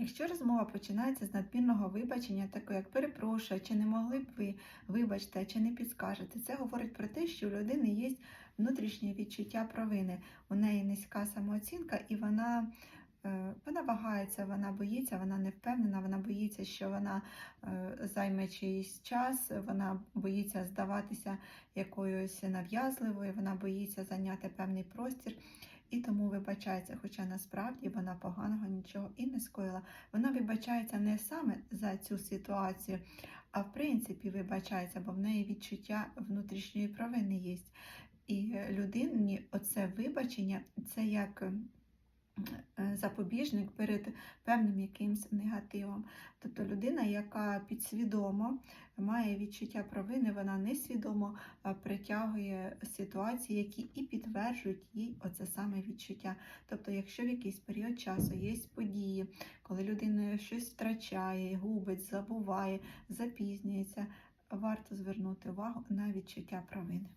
Якщо розмова починається з надмірного вибачення, такого як перепрошую, чи не могли б ви вибачте, чи не підскажете, це говорить про те, що у людини є внутрішнє відчуття провини. У неї низька самооцінка, і вона, е, вона вагається, вона боїться, вона не впевнена, вона боїться, що вона е, займе чийсь час, вона боїться здаватися якоюсь нав'язливою, вона боїться зайняти певний простір. І тому вибачається, хоча насправді вона поганого нічого і не скоїла. Вона вибачається не саме за цю ситуацію, а в принципі вибачається, бо в неї відчуття внутрішньої провини є. І людині оце вибачення це як е, запобіжник перед певним якимсь негативом. Тобто людина, яка підсвідомо має відчуття провини, вона несвідомо притягує ситуації, які і підтверджують їй оце саме відчуття. Тобто, якщо в якийсь період часу є події, коли людина щось втрачає, губить, забуває, запізнюється, варто звернути увагу на відчуття провини.